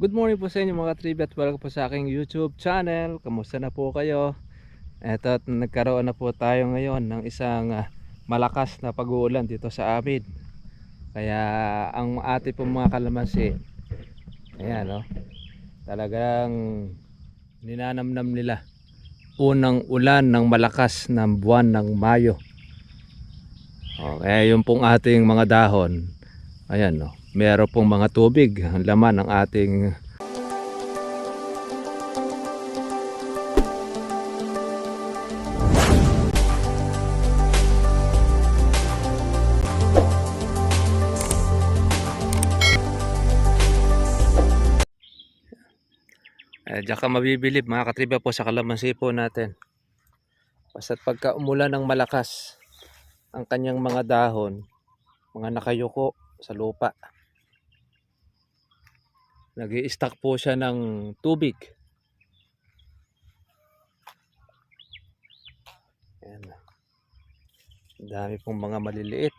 Good morning po sa inyo mga trivia at welcome po sa aking YouTube channel. Kamusta na po kayo? Eto at nagkaroon na po tayo ngayon ng isang ah, malakas na pag-uulan dito sa amin. Kaya ang ate po mga kalamansi, ayan no, talagang ninanamnam nila unang ulan ng malakas ng buwan ng Mayo. Okay, yung pong ating mga dahon, ayan no, meron pong mga tubig ang laman ng ating eh, diyan ka mabibilib mga katribya po sa kalamansi po natin. Basta't pagka umulan ng malakas ang kanyang mga dahon mga nakayuko sa lupa nag stack po siya ng tubig Ayan. Dami pong mga maliliit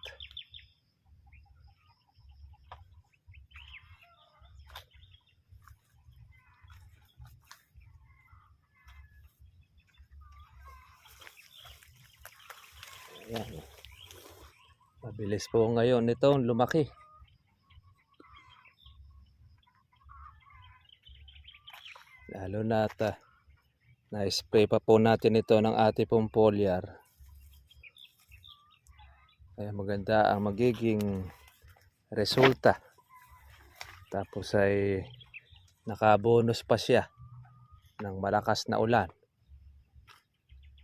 Ayan. Mabilis po ngayon nito lumaki. Lalo na at ah, na-spray pa po natin ito ng ating pong foliar. Kaya maganda ang magiging resulta. Tapos ay nakabonus pa siya ng malakas na ulan.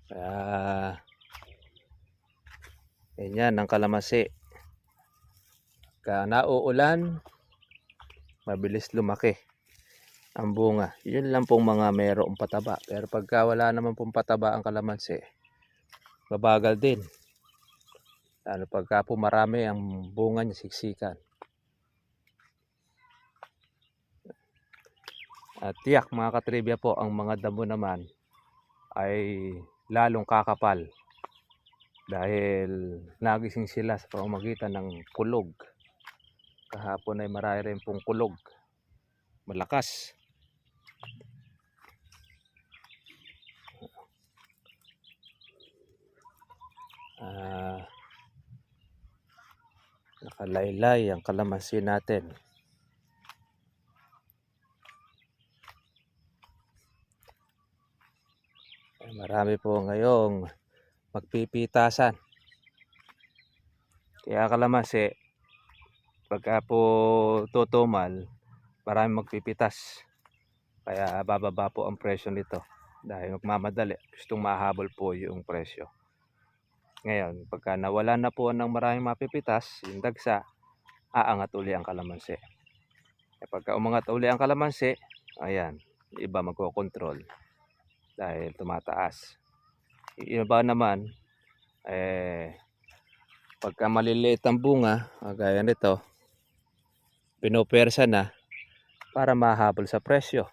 Kaya Ganyan ang kalamansi. Ka nauulan, mabilis lumaki ang bunga. Yun lang pong mga mayroong pataba. Pero pagka wala naman pong pataba ang kalamansi, mabagal din. Lalo pagka po marami ang bunga niya siksikan. At tiyak mga katribya po, ang mga damo naman ay lalong kakapal dahil nagising sila sa pamamagitan ng kulog. Kahapon ay marami rin pong kulog. Malakas. Ah, nakalaylay ang kalamansi natin. Marami po ngayong magpipitasan. Kaya kalamansi, pagka po tutumal, marami magpipitas. Kaya bababa po ang presyo nito. Dahil magmamadali, gustong mahabol po yung presyo. Ngayon, pagka nawala na po ng maraming mapipitas, yung dagsa, aangat uli ang kalamansi. E pagka umangat uli ang kalamansi, ayan, iba magkocontrol dahil tumataas iba naman. Eh pagka maliliit ang bunga gaya nito pinopersa na para mahabol sa presyo.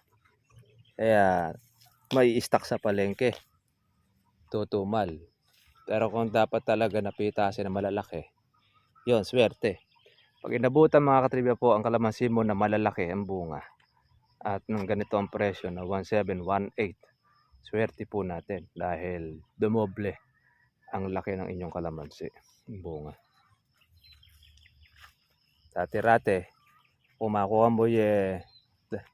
Kaya may stock sa palengke. Tutumal. Pero kung dapat talaga napitasin na malalaki yon swerte. Pag inabutan mga katribya po ang kalamansi mo na malalaki ang bunga. At ng ganito ang presyo na 1718 swerte po natin dahil dumoble ang laki ng inyong kalamansi bunga. Dati-rate kung makuha mo da-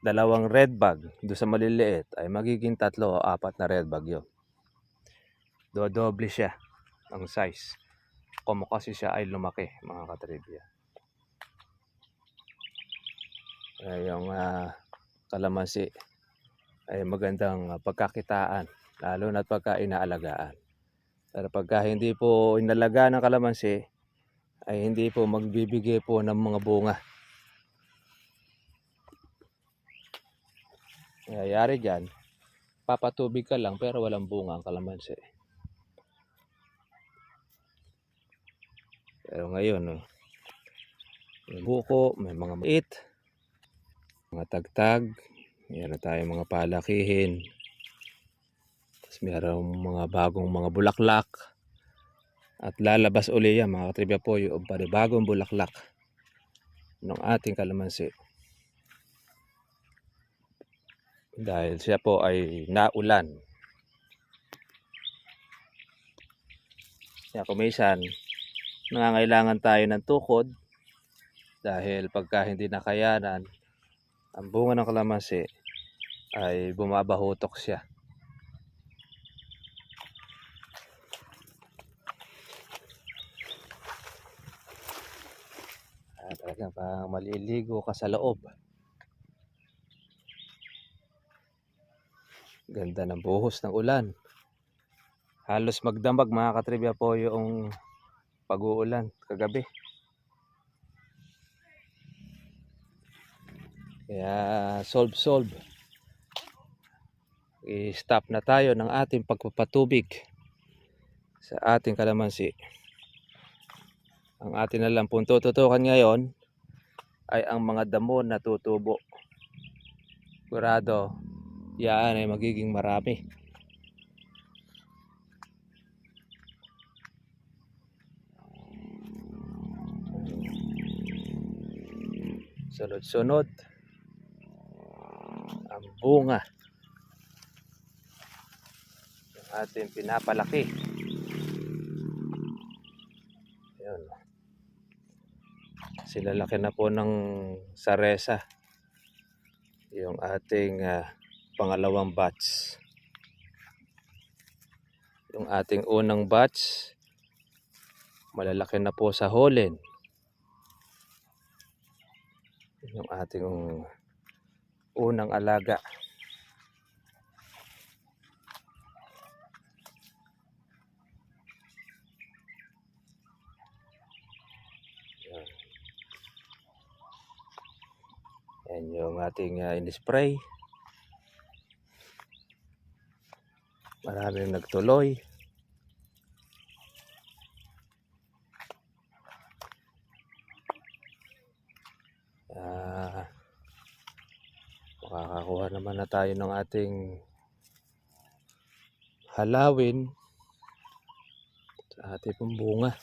dalawang red bag do sa maliliit ay magiging tatlo o apat na red bag yun. Dodoble siya ang size. Kung kasi siya ay lumaki mga katribya. Kaya yung ah, kalamansi ay magandang ah, pagkakitaan lalo na pagka inaalagaan. Pero pagka hindi po inalagaan ng kalamansi ay hindi po magbibigay po ng mga bunga. Nangyayari dyan, papatubig ka lang pero walang bunga ang kalamansi. Pero ngayon, oh, may buko, may mga mait, mga tagtag, Meron tayong mga palakihin. Tapos meron mga bagong mga bulaklak. At lalabas uli yan mga katribya po yung panibagong bulaklak ng ating kalamansi. dahil siya po ay naulan. Kaya kumisan, nangangailangan tayo ng tukod dahil pagka hindi nakayanan, ang bunga ng kalamansi ay bumabahutok siya. Ah, talagang parang maliligo ka sa loob. Ganda ng buhos ng ulan. Halos magdamag mga katribya po yung pag-uulan kagabi. Kaya solve solve. I-stop na tayo ng ating pagpapatubig sa ating kalamansi. Ang atin na lang pong tututukan ngayon ay ang mga damo na tutubo. Sigurado, yan ay magiging marami. Sunod-sunod ang bunga ng ating pinapalaki. Yun. Silalaki na po ng saresa yung ating ah, pangalawang batch. Yung ating unang batch malalaki na po sa holen. Yung ating unang alaga. Yan. Yan ating uh, in-spray. Maraming nagtuloy. Makakakuha naman na tayo ng ating halawin sa ating bunga.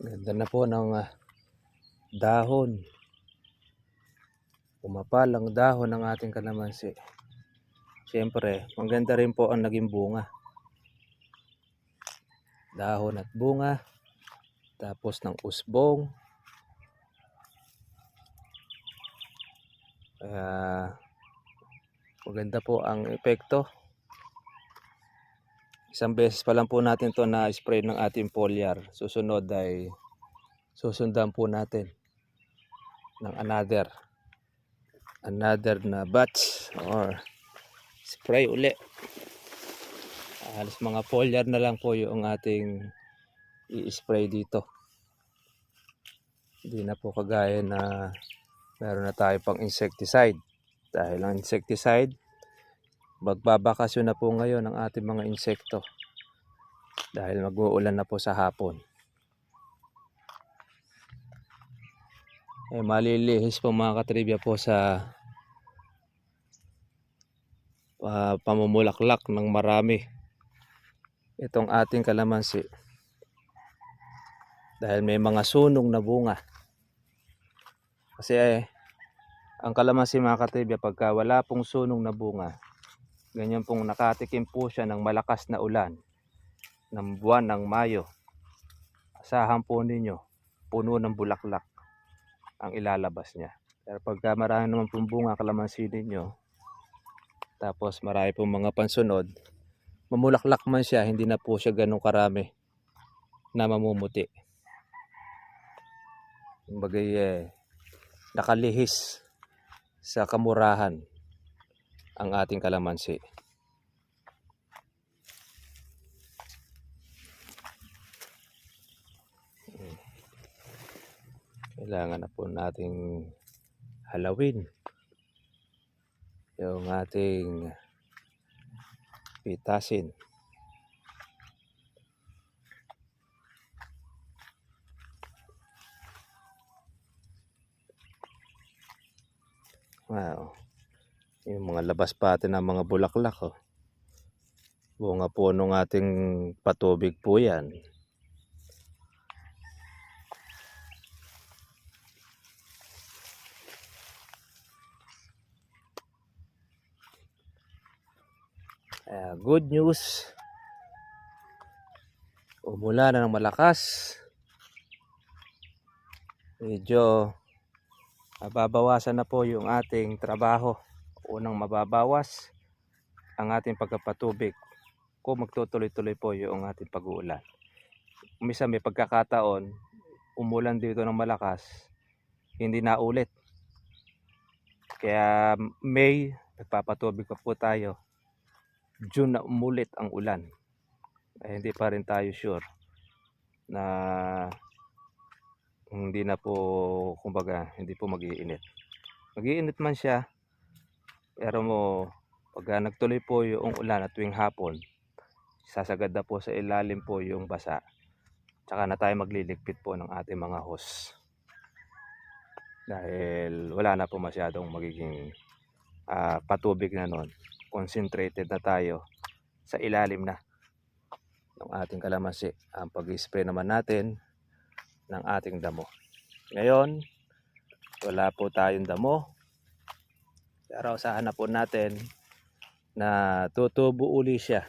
Ganda na po ng ah, dahon. Pumapal ang dahon ng ating kalamansi. Siyempre, maganda rin po ang naging bunga. Dahon at bunga. Tapos ng usbong. Kaya maganda po ang epekto. Isang beses pa lang po natin to na spray ng ating foliar. Susunod ay susundan po natin ng another another na batch or spray uli. Alas mga foliar na lang po yung ating i-spray dito. Hindi na po kagaya na meron na tayo pang insecticide. Dahil ang insecticide, magbabakasyon na po ngayon ang ating mga insekto. Dahil mag-uulan na po sa hapon. Eh, malilihis po mga katribya po sa ah, pamumulaklak ng marami itong ating kalamansi. Dahil may mga sunog na bunga. Kasi eh, ang kalamansi mga katribya pagka wala pong sunog na bunga, ganyan pong nakatikim po siya ng malakas na ulan ng buwan ng Mayo. Asahan po ninyo, puno ng bulaklak ang ilalabas niya. Pero pagka marami naman pong bunga kalamansi ninyo, tapos marami pong mga pansunod, mamulaklak man siya, hindi na po siya ganun karami na mamumuti. Kumbagay eh, nakalihis sa kamurahan ang ating kalamansi. kailangan na po nating halawin yung ating pitasin. Wow. Yung mga labas pa natin ng mga bulaklak oh. Bunga po nung ating patubig po yan. Kaya good news. Umula na ng malakas. Medyo mababawasan na po yung ating trabaho. Unang mababawas ang ating pagkapatubig kung magtutuloy-tuloy po yung ating pag-uulan. Umisa may pagkakataon, umulan dito ng malakas, hindi na ulit. Kaya May, nagpapatubig pa po tayo. June na umulit ang ulan. Eh, hindi pa rin tayo sure na hindi na po, kumbaga, hindi po mag-iinit. Mag-iinit man siya, pero mo, pag ah, nagtuloy po yung ulan at tuwing hapon, sasagad na po sa ilalim po yung basa. Tsaka na tayo magliligpit po ng ating mga hose. Dahil wala na po masyadong magiging ah, patubig na nun. Concentrated na tayo sa ilalim na ng ating kalamansi. Ang pag-spray naman natin ng ating damo. Ngayon, wala po tayong damo. Pero usahan na po natin na tutubo uli siya.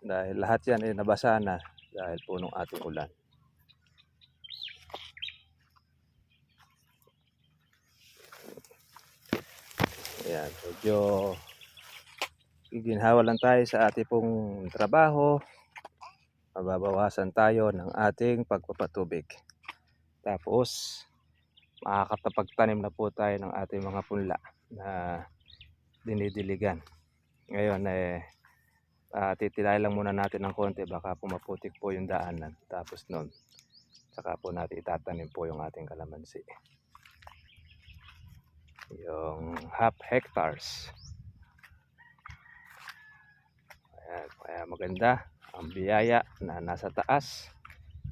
Dahil lahat yan ay nabasa na dahil po nung ating ulan. Ayan, medyo ginhawa lang tayo sa ating pong trabaho. Mababawasan tayo ng ating pagpapatubig. Tapos, makakapagtanim na po tayo ng ating mga punla na dinidiligan. Ngayon, eh, uh, titilay lang muna natin ng konti. Baka pumaputik po yung daanan. Tapos nun, saka po natin itatanim po yung ating kalamansi. Yung half hectares. Ayan, kaya maganda ang biyaya na nasa taas.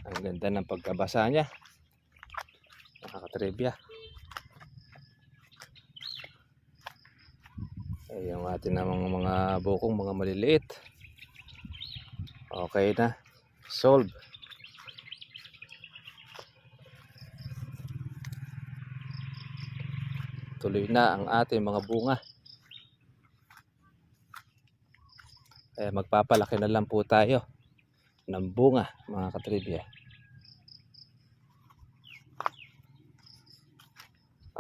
Ang ganda ng pagkabasa niya. Nakakatribya. Eh, yung atin namang mga bukong, mga maliliit. Okay na. Solve. Tuloy na ang ating mga bunga. Eh, magpapalaki na lang po tayo ng bunga, mga katribya.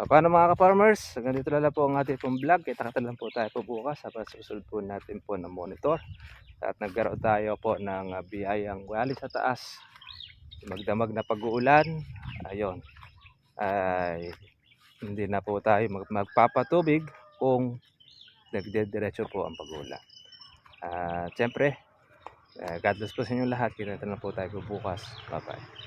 Ah, paano mga ka-farmers? Ganito lang po ang ating pong vlog. Kita-kita lang po tayo po bukas para susunod po natin po ng monitor. At nagkaroon tayo po ng ah, biyayang wali sa taas. Magdamag na pag-uulan. Ayun. Ay hindi na po tayo mag magpapatubig kung nagdediretso po ang pag-uulan. At syempre, uh, God bless po sa inyo lahat. Kita na po tayo po bukas. Bye-bye.